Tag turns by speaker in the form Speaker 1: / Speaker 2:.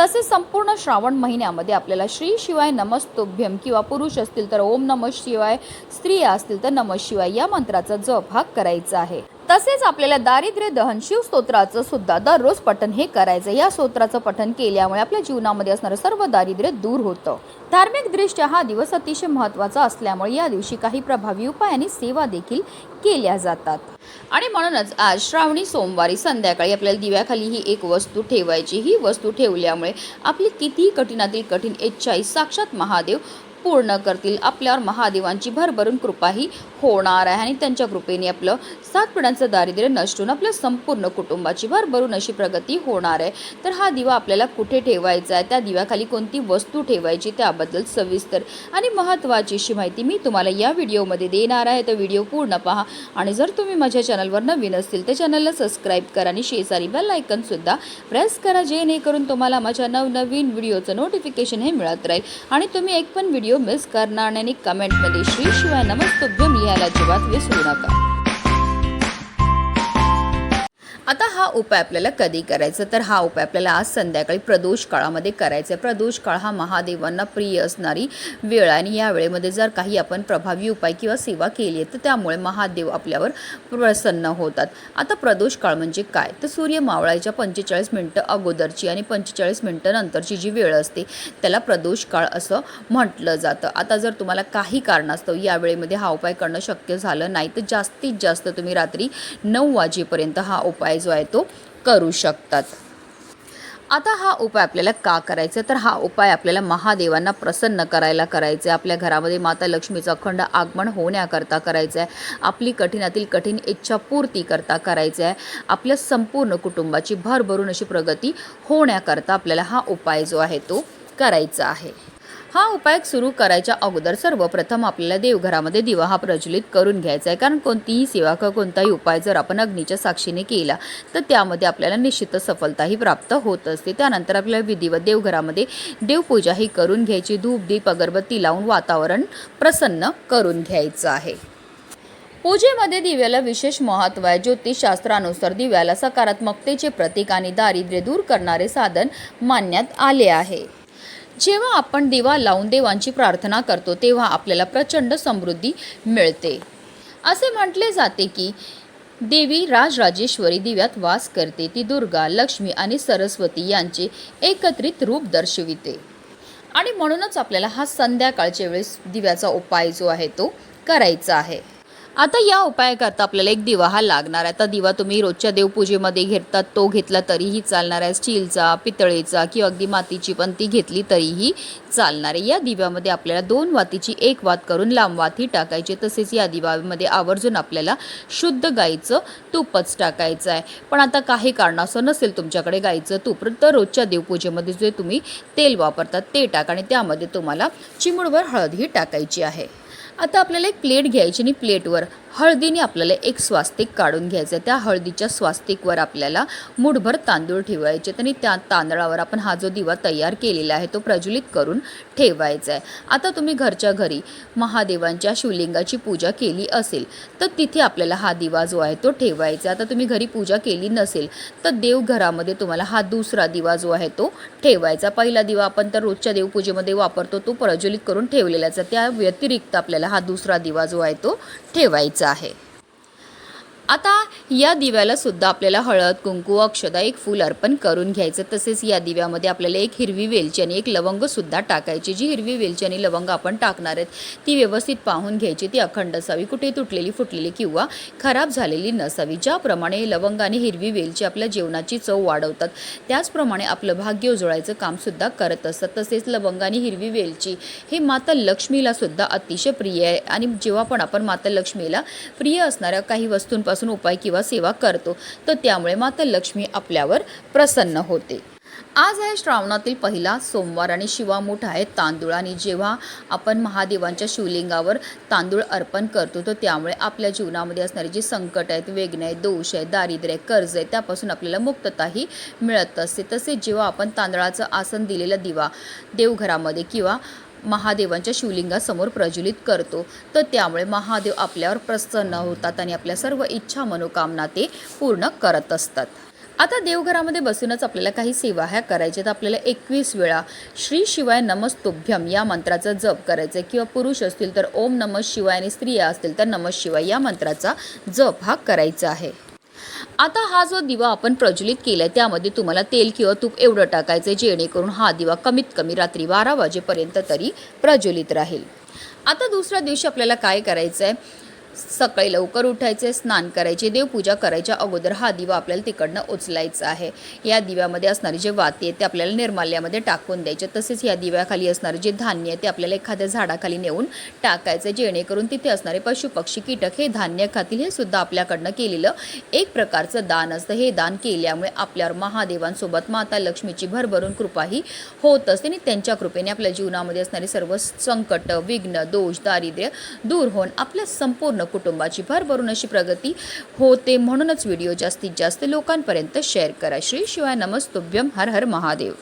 Speaker 1: तसेच संपूर्ण श्रावण महिन्यामध्ये आपल्याला श्री शिवाय नमस्तोभ्यम किंवा पुरुष असतील तर ओम नम शिवाय स्त्रिया असतील तर नम शिवाय या मंत्राचा जप हा करायचा आहे. तसेच आपल्याला दारिद्र्य दहन शिव स्तोत्राचं सुद्धा दररोज पठन हे करायचं या स्तोत्राचं पठन केल्यामुळे आपल्या जीवनामध्ये असणारं सर्व दारिद्र्य दूर होतं. धार्मिक दृष्ट्या हा दिवस अतिशय महत्त्वाचा असल्यामुळे या दिवशी काही प्रभावी उपाय आणि सेवा देखील केल्या जातात. आणि म्हणूनच आज श्रावणी सोमवारी संध्याकाळी आपल्याला दिव्याखाली ही एक वस्तू ठेवायची. ही वस्तू ठेवल्यामुळे आपली कितीही कठीणातील कठीण इच्छाही साक्षात महादेव पूर्ण करतील. आपल्यावर महादेवांची भरभरून कृपाही होणार आहे आणि त्यांच्या कृपेने आपलं सात पिढ्यांचं दारिद्र्य नष्ट होऊन आपल्या संपूर्ण कुटुंबाची भरभरून अशी प्रगती होणार आहे. तर हा दिवा आपल्याला कुठे ठेवायचा आहे? त्या दिव्याखाली कोणती वस्तू ठेवायची त्याबद्दल सविस्तर आणि महत्त्वाची अशी माहिती मी तुम्हाला या व्हिडिओमध्ये देणार आहे. तर व्हिडिओ पूर्ण पहा आणि जर तुम्ही माझ्या चॅनलवर नवीन असतील तर चॅनलला सबस्क्राईब करा आणि शेजारी बेल आयकनसुद्धा प्रेस करा जेणेकरून तुम्हाला माझ्या नवनवीन व्हिडिओचं नोटिफिकेशन हे मिळत राहील. आणि तुम्ही एक पण व्हिडिओ व्हिडिओ मिस करणार नाही आणि कमेंटमध्ये श्री शिवाय नमस्तुभ्यम लिहायला अजिबात विसरू नका. आता हा उपाय आपल्याला कधी करायचा? तर हा उपाय आपल्याला आज संध्याकाळी प्रदोष काळामध्ये करायचा आहे. प्रदोष काळ हा महादेवांना प्रिय असणारी वेळ आणि या वेळेमध्ये जर काही आपण प्रभावी उपाय किंवा सेवा केली आहे तर त्यामुळे महादेव आपल्यावर प्रसन्न होतात. आता प्रदोष काळ म्हणजे काय? तर सूर्य मावळायच्या पंचेचाळीस मिनटं अगोदरची आणि पंचेचाळीस मिनटं नंतरची जी वेळ असते त्याला प्रदोष काळ असं म्हटलं जातं. आता जर तुम्हाला काही कारणास्तव या वेळेमध्ये हा उपाय करणं शक्य झालं नाही तर जास्तीत जास्त तुम्ही रात्री नऊ वाजेपर्यंत हा उपाय जो आहे तो करू शकतात. आता हा उपाय आपल्याला का करायचा? तर हा उपाय आपल्याला महादेवांना प्रसन्न करायला करायचा आहे. आपल्या घरामध्ये माता लक्ष्मीचं अखंड आगमन होण्याकरता करायचं आहे. आपली कठीणातील कठीण इच्छा पूर्ती करता करायचं आहे. आपल्या संपूर्ण कुटुंबाची भरभरून अशी प्रगती होण्याकरता आपल्याला हा उपाय जो आहे तो करायचा आहे. हा उपाय सुरू करायच्या अगोदर सर्वप्रथम आपल्याला देवघरामध्ये दिवा हा प्रज्वलित करून घ्यायचा आहे. कारण कोणतीही सेवा किंवा कोणताही उपाय जर आपण अग्नीच्या साक्षीने केला तर त्यामध्ये आपल्याला निश्चितच सफलताही प्राप्त होत असते. त्यानंतर आपल्याला विधिवत देवघरामध्ये देवपूजाही करून घ्यायची. धूप दीप अगरबत्ती लावून वातावरण प्रसन्न करून घ्यायचं आहे. पूजेमध्ये दिव्याला विशेष महत्त्व आहे. ज्योतिषशास्त्रानुसार दिव्याला सकारात्मकतेचे प्रतीक आणि दारिद्र्य दूर करणारे साधन मानण्यात आले आहे. जेव्हा आपण दिवा लावून देवांची प्रार्थना करतो तेव्हा आपल्याला प्रचंड समृद्धी मिळते. असे म्हटले जाते की देवी राजराजेश्वरी दिव्यात वास करते. ती दुर्गा लक्ष्मी आणि सरस्वती यांचे एकत्रित रूप दर्शविते. आणि म्हणूनच आपल्याला हा संध्याकाळच्या वेळेस दिव्याचा उपाय जो आहे तो करायचा आहे. आता या उपायाकरता आपल्याला एक दिवा हा लागणार आहे. आता दिवा तुम्ही रोजच्या देवपूजेमध्ये घेतात तो घेतला तरीही चालणार आहे. स्टीलचा पितळेचा किंवा अगदी मातीची पण ती घेतली तरीही चालणार आहे. या दिव्यामध्ये आपल्याला दोन वातीची एक वात करून लांब वाती टाकायची तसेच या दिव्यामध्ये आवर्जून आपल्याला शुद्ध गाईचं तूपच टाकायचं आहे. पण आता काही कारणास्तव नसेल तुमच्याकडे गाईचं तूप तर रोजच्या देवपूजेमध्ये जे तुम्ही तेल वापरतात ते टाका आणि त्यामध्ये तुम्हाला चिमुडभर हळदही टाकायची आहे. आता आपल्याला एक प्लेट घ्यायची आणि प्लेटवर. हळदीने आपल्याला एक स्वास्तिक काढून घ्यायचं आहे त्या हळदीच्या स्वास्तिकवर आपल्याला मुठभर तांदूळ ठेवायचे आणि त्या तांदळावर आपण हा जो दिवा तयार केलेला आहे तो प्रज्वलित करून ठेवायचा आहे आता तुम्ही घरच्या घरी महादेवांच्या शिवलिंगाची पूजा केली असेल तर तिथे आपल्याला हा दिवा जो आहे तो ठेवायचा. आता तुम्ही घरी पूजा केली नसेल तर देवघरामध्ये तुम्हाला हा दुसरा दिवा जो आहे तो ठेवायचा. पहिला दिवा आपण तर रोजच्या देवपूजेमध्ये वापरतो तो प्रज्वलित करून ठेवलेला आहे. त्या व्यतिरिक्त आपल्याला हा दुसरा दिवा जो आहे तो ठेवायचा. आहे. आता या दिव्याला सुद्धा आपल्याला हळद कुंकू अक्षदा एक फूल अर्पण करून घ्यायचं. तसेच या दिव्यामध्ये आपल्याला एक हिरवी वेलची आणि एक लवंग सुद्धा टाकायची. जी हिरवी वेलची आणि लवंग आपण टाकणार आहेत ती व्यवस्थित पाहून घ्यायची. ती अखंड असावी कुठे तुटलेली फुटलेली किंवा खराब झालेली नसावी. ज्याप्रमाणे लवंग आणि हिरवी वेलची आपल्या जेवणाची चव वाढवतात त्याचप्रमाणे आपलं भाग्य उजळायचं कामसुद्धा करत असतात. तसेच लवंग आणि हिरवी वेलची हे माता लक्ष्मीला सुद्धा अतिशय प्रिय आहे. आणि जेव्हा पण आपण माता लक्ष्मीला प्रिय असणाऱ्या काही वस्तूंपासून उपाय किंवा सेवा करतो. तर त्यामुळे माता लक्ष्मी आपल्यावर प्रसन्न होते. आज आहे श्रावणातील पहिला सोमवार आणि शिवा मोठा आहे तांदूळ आणि जेव्हा आपण महादेवांच्या शिवलिंगावर तांदूळ अर्पण करतो तर त्यामुळे आपल्या जीवनामध्ये असणारे जे संकट आहेत वेगणे आहेत दोष आहे दारिद्र्य आहे कर्ज आहे त्यापासून आपल्याला मुक्तताही मिळत असते. तसेच जेव्हा आपण तांदळाचं आसन दिलेला दिवा देवघरामध्ये किंवा महादेवांच्या शिवलिंगासमोर प्रज्वलित करतो. तर त्यामुळे महादेव आपल्यावर प्रसन्न होतात आणि आपल्या सर्व इच्छा मनोकामना ते पूर्ण करत असतात. आता देवघरामध्ये बसूनच आपल्याला काही सेवा ह्या करायच्या तर आपल्याला एकवीस वेळा श्री शिवाय नमस्तुभ्यम या मंत्राचा जप करायचा आहे. किंवा पुरुष असतील तर ओम नमः शिवाय आणि स्त्रिया असतील तर नमः शिवाय या मंत्राचा जप हा करायचा आहे. आता हा जो दिवा आपण प्रज्वलित केला आहे त्यामध्ये तुम्हाला तेल किंवा तूप एवढं टाकायचं आहे जेणेकरून हा दिवा कमीत कमी रात्री बारा वाजेपर्यंत तरी प्रज्वलित राहील. आता दुसऱ्या दिवशी आपल्याला काय करायचं आहे सकाळी लवकर उठायचे स्नान करायचे देवपूजा करायच्या अगोदर हा दिवा आपल्याला तिकडनं उचलायचा आहे. या दिव्यामध्ये असणारे जे वाती आहे ते आपल्याला निर्माल्यामध्ये टाकून द्यायचे. तसेच या दिव्याखाली असणारे जे धान्य आहे ते आपल्याला एखाद्या झाडाखाली नेऊन टाकायचं जेणेकरून तिथे असणारे पशुपक्षी कीटक हे धान्य खातील हे सुद्धा आपल्याकडनं केलेलं एक प्रकारचं दान असतं. हे दान केल्यामुळे आपल्यावर महादेवांसोबत माता लक्ष्मीची भरभरून कृपाही होत असते आणि त्यांच्या कृपेने आपल्या जीवनामध्ये असणारे सर्व संकट विघ्न दोष दारिद्र्य दूर होऊन आपल्या संपूर्ण कुटुंबाची भरभरून अशी प्रगती होते म्हणूनच व्हिडिओ जास्तीत जास्त लोकांपर्यंत शेअर करा. श्री शिवाय नमस्तुभ्यम हर हर महादेव.